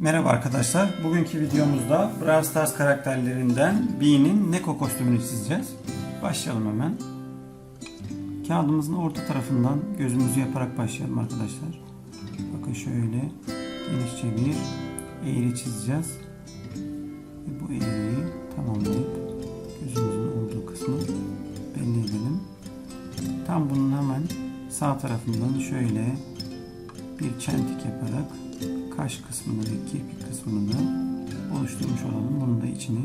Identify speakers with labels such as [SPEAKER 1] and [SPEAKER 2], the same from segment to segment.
[SPEAKER 1] Merhaba arkadaşlar. Bugünkü videomuzda Brawl Stars karakterlerinden Bee'nin Neko kostümünü çizeceğiz. Başlayalım hemen. Kağıdımızın orta tarafından gözümüzü yaparak başlayalım arkadaşlar. Bakın şöyle genişçe bir eğri çizeceğiz. Ve bu eğriyi tamamlayıp gözümüzün olduğu kısmı belli edelim. Tam bunun hemen sağ tarafından şöyle bir çentik yaparak kaş kısmını ve kirpik kısmını da oluşturmuş olalım. Bunun da içini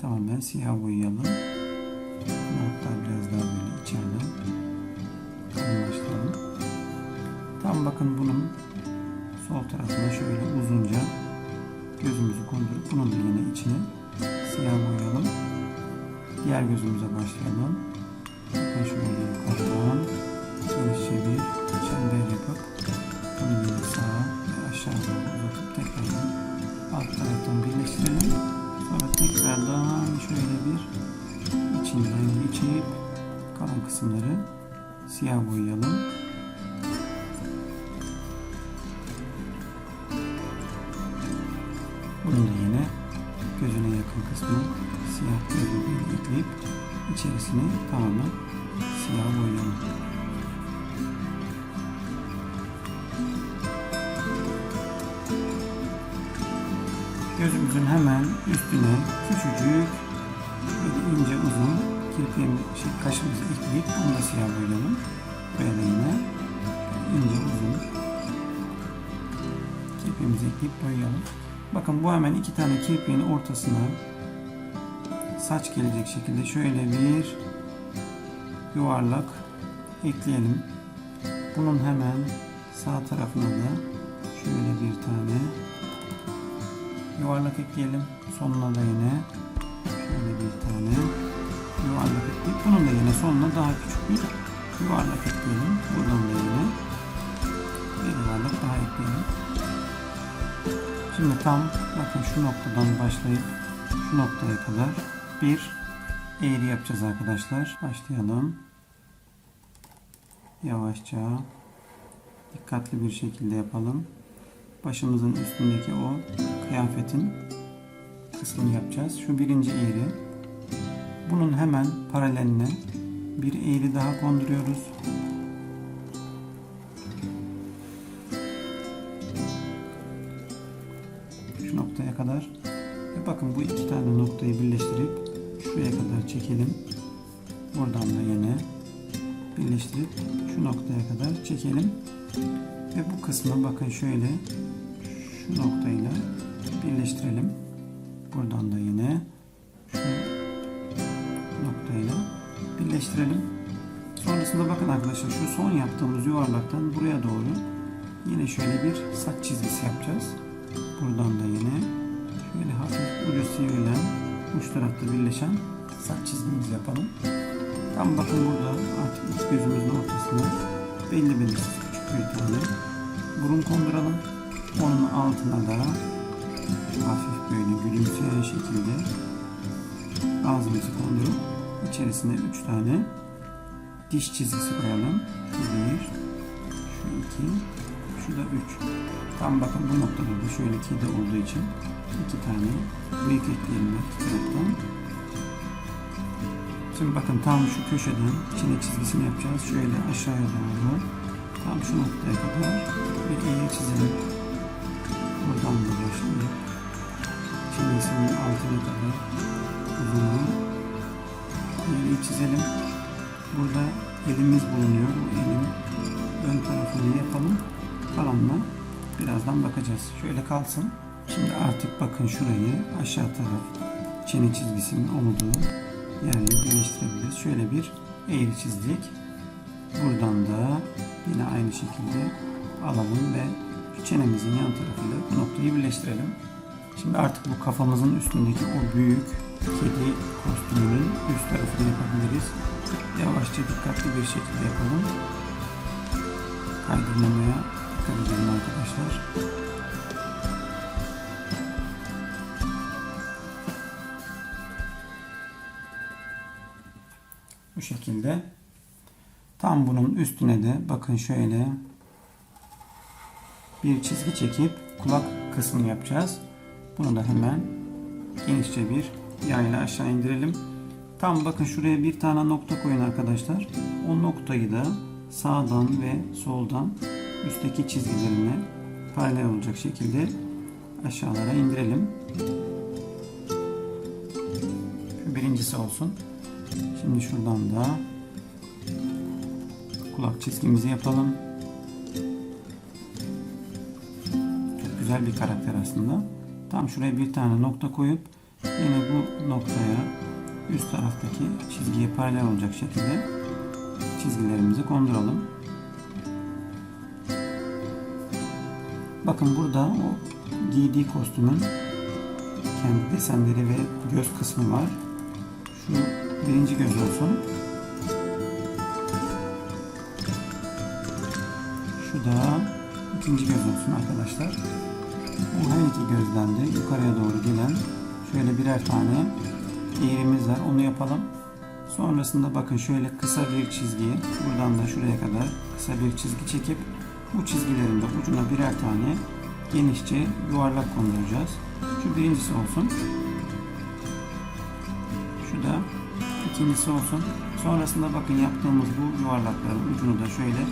[SPEAKER 1] tamamen siyah boyayalım. Hatta biraz daha böyle içeriden kalınlaştıralım. Tam bakın bunun sol tarafına şöyle uzunca gözümüzü kondurup bunun da yine içini siyah boyayalım. Diğer gözümüze başlayalım. Bakın şöyle yukarıdan genişçe bir çember yapıp bunu yine sağa ve aşağı doğru uzatıp tekrardan alt taraftan birleştirelim. Sonra tekrardan şöyle bir içinden geçip kalan kısımları siyah boyayalım. Bunun da yine gözüne yakın kısmı siyah gözlüğüyle ekleyip içerisini tamamen siyah boyayalım. Gözümüzün hemen üstüne küçücük ince uzun kirpiğin şey, kaşımızı ekleyip bunu da siyah boyayalım. Böyle yine ince uzun kirpiğimizi ekleyip boyayalım. Bakın bu hemen iki tane kirpiğin ortasına saç gelecek şekilde şöyle bir yuvarlak ekleyelim. Bunun hemen sağ tarafına da şöyle bir tane yuvarlak ekleyelim. Sonuna da yine şöyle bir tane yuvarlak ekleyip bunun da yine sonuna daha küçük bir yuvarlak ekleyelim. Buradan da yine bir yuvarlak daha ekleyelim. Şimdi tam bakın şu noktadan başlayıp şu noktaya kadar bir eğri yapacağız arkadaşlar. Başlayalım. Yavaşça dikkatli bir şekilde yapalım. Başımızın üstündeki o kıyafetin kısmını yapacağız. Şu birinci eğri. Bunun hemen paraleline bir eğri daha konduruyoruz. Şu noktaya kadar. Ve bakın bu iki tane noktayı birleştirip şuraya kadar çekelim. Buradan da yine birleştirip şu noktaya kadar çekelim. Ve bu kısmı bakın şöyle şu noktayla birleştirelim. Buradan da yine şu noktayla birleştirelim. Sonrasında bakın arkadaşlar şu son yaptığımız yuvarlaktan buraya doğru yine şöyle bir saç çizgisi yapacağız. Buradan da yine şöyle hafif ucu sivrilen uç tarafta birleşen saç çizgimizi yapalım. Tam bakın burada artık üç gözümüzün ortasına belli belirsiz küçük bir tane burun konduralım. Onun altına da hafif böyle gülümseyen şekilde ağzımızı kondurup içerisine üç tane diş çizgisi koyalım. Şu bir, şu iki, şu da üç. Tam bakın bu noktada da şöyle kedi olduğu için iki tane bıyık ekleyelim her taraftan. Şimdi bakın tam şu köşeden çene çizgisini yapacağız. Şöyle aşağıya doğru tam şu noktaya kadar bir eğri çizelim. Buradan da başlayıp çenesinin altına kadar uzunluğu eğri çizelim. Burada elimiz bulunuyor. Bu elin ön tarafını yapalım. Kalanına birazdan bakacağız. Şöyle kalsın. Şimdi artık bakın şurayı aşağı taraf çene çizgisinin olduğu yerle birleştirebiliriz. Şöyle bir eğri çizdik. Buradan da yine aynı şekilde alalım ve çenemizin yan tarafıyla bu noktayı birleştirelim. Şimdi artık bu kafamızın üstündeki o büyük kedi kostümünün üst tarafını yapabiliriz. Yavaşça dikkatli bir şekilde yapalım. Kaydırmamaya dikkat edelim arkadaşlar. Bu şekilde. Tam bunun üstüne de bakın şöyle bir çizgi çekip kulak kısmını yapacağız. Bunu da hemen genişçe bir yayla aşağı indirelim. Tam bakın şuraya bir tane nokta koyun arkadaşlar. O noktayı da sağdan ve soldan üstteki çizgilerine paralel olacak şekilde aşağılara indirelim. Şu birincisi olsun. Şimdi şuradan da kulak çizgimizi yapalım. Güzel bir karakter aslında. Tam şuraya bir tane nokta koyup yine bu noktaya üst taraftaki çizgiye paralel olacak şekilde çizgilerimizi konduralım. Bakın burada o giydiği kostümün kendi desenleri ve göz kısmı var. Şu birinci göz olsun. Şu da ikinci göz olsun arkadaşlar. Bu her iki gözden de yukarıya doğru gelen şöyle birer tane eğrimiz var. Onu yapalım. Sonrasında bakın şöyle kısa bir çizgi buradan da şuraya kadar kısa bir çizgi çekip bu çizgilerin de ucuna birer tane genişçe yuvarlak konduracağız. Şu birincisi olsun. Şu da ikincisi olsun. Sonrasında bakın yaptığımız bu yuvarlakların ucunu da şöyle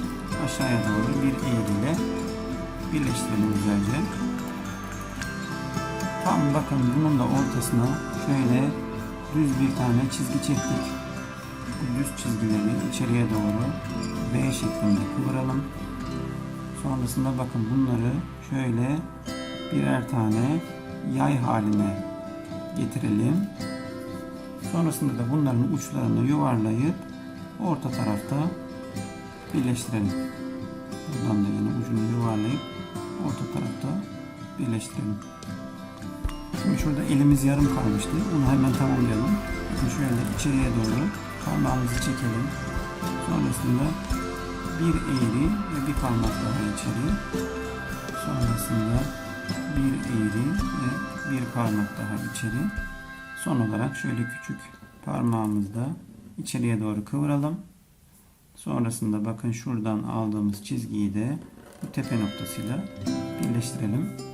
[SPEAKER 1] aşağıya doğru bir eğriyle birleştirelim güzelce. Tam bakın bunun da ortasına şöyle düz bir tane çizgi çektik. Bu düz çizgileri içeriye doğru V şeklinde kıvıralım. Sonrasında bakın bunları şöyle birer tane yay haline getirelim. Sonrasında da bunların uçlarını yuvarlayıp orta tarafta birleştirelim. Buradan da yine ucunu yuvarlayıp orta tarafta birleştirelim. Şimdi şurada elimiz yarım kalmıştı. Onu hemen tamamlayalım. Bakın şöyle içeriye doğru parmağımızı çekelim. Sonrasında bir eğri ve bir parmak daha içeri. Sonrasında bir eğri ve bir parmak daha içeri. Son olarak şöyle küçük parmağımızda içeriye doğru kıvıralım. Sonrasında bakın şuradan aldığımız çizgiyi de bu tepe noktasıyla birleştirelim.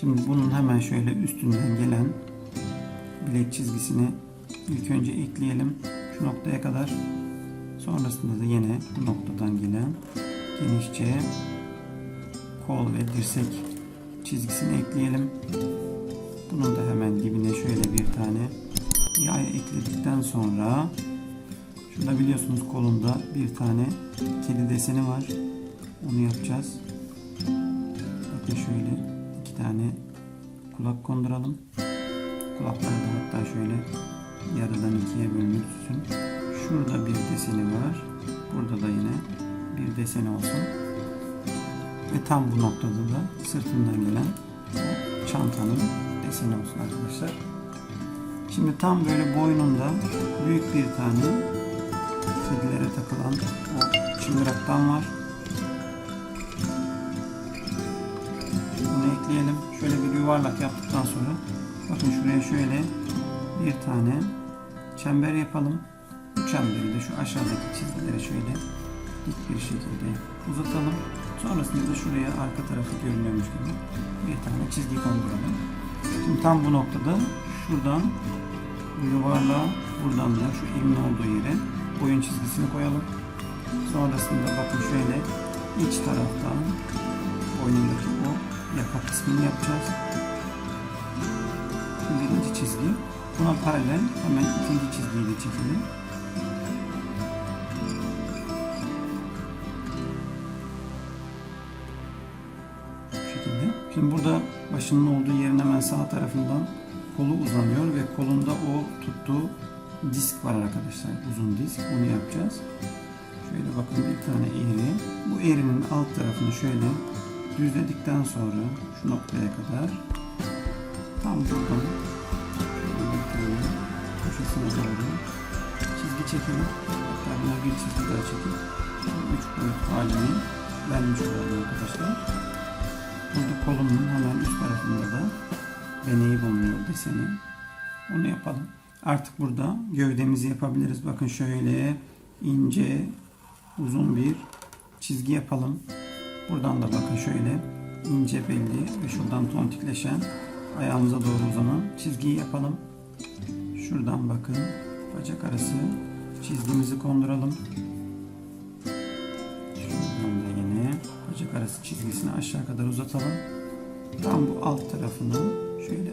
[SPEAKER 1] Şimdi bunun hemen şöyle üstünden gelen bilek çizgisini ilk önce ekleyelim şu noktaya kadar. Sonrasında da yine bu noktadan gelen genişçe kol ve dirsek çizgisini ekleyelim. Bunun da hemen dibine şöyle bir tane yay ekledikten sonra şurada biliyorsunuz kolunda bir tane kedi deseni var. Onu yapacağız. Bakın şöyle tane kulak konduralım. Kulakları da hatta şöyle yarıdan ikiye bölünsün. Şurada bir deseni var. Burada da yine bir deseni olsun. Ve tam bu noktada da sırtından gelen çantanın deseni olsun arkadaşlar. Şimdi tam böyle boynunda büyük bir tane kedilere takılan o çıngıraktan var. Bunu ekleyelim. Şöyle bir yuvarlak yaptıktan sonra bakın şuraya şöyle bir tane çember yapalım. Bu çemberi de şu aşağıdaki çizgilere şöyle dik bir şekilde uzatalım. Sonrasında da şuraya arka tarafı görünüyormuş gibi bir tane çizgi konduralım. Şimdi tam bu noktada şuradan yuvarlağa buradan da şu emin olduğu yere boyun çizgisini koyalım. Sonrasında bakın şöyle iç taraftan boynundaki o yaka kısmını yapacağız. Birinci çizgi. Buna paralel hemen ikinci çizgiyi de çekelim. Şimdi burada başının olduğu yerin hemen sağ tarafından kolu uzanıyor ve kolunda o tuttuğu disk var arkadaşlar. Uzun disk. Onu yapacağız. Şöyle bakın bir tane eğri. Bu eğrinin alt tarafını şöyle düzledikten sonra şu noktaya kadar tam buradan köşesine doğru çizgi çekelim. Hatta buna bir çizgi daha çekip üç boyut halini vermiş olalım arkadaşlar. Burada kolumun hemen üst tarafında da deneyi bulunuyor deseni. Onu yapalım. Artık burada gövdemizi yapabiliriz. Bakın şöyle ince uzun bir çizgi yapalım. Buradan da bakın şöyle ince belli ve şuradan tontikleşen ayağımıza doğru uzanan çizgiyi yapalım. Şuradan bakın bacak arası çizgimizi konduralım. Şuradan da yine bacak arası çizgisini aşağı kadar uzatalım. Tam bu alt tarafını şöyle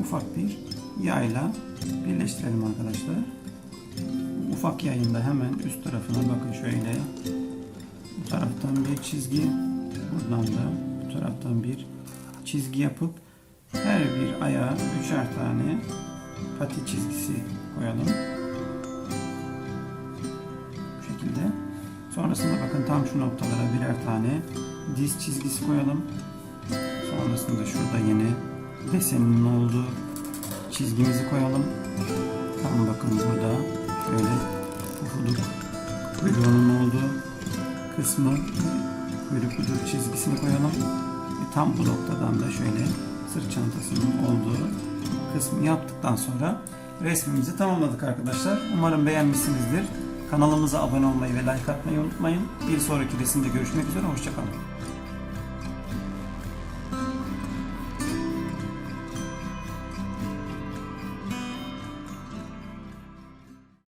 [SPEAKER 1] ufak bir yayla birleştirelim arkadaşlar. Ufak yayın da hemen üst tarafına bakın şöyle bu taraftan bir çizgi buradan da bu taraftan bir çizgi yapıp her bir ayağa üçer tane pati çizgisi koyalım. Bu şekilde. Sonrasında bakın tam şu noktalara birer tane diz çizgisi koyalım. Sonrasında şurada yine deseninin olduğu çizgimizi koyalım. Tam bakın burada şöyle pufuduk kuyruğunun olduğu kısmı kuyruk budur çizgisini koyalım. Ve tam bu noktadan da şöyle sırt çantasının olduğu kısmı yaptıktan sonra resmimizi tamamladık arkadaşlar. Umarım beğenmişsinizdir. Kanalımıza abone olmayı ve like atmayı unutmayın. Bir sonraki resimde görüşmek üzere. Hoşçakalın.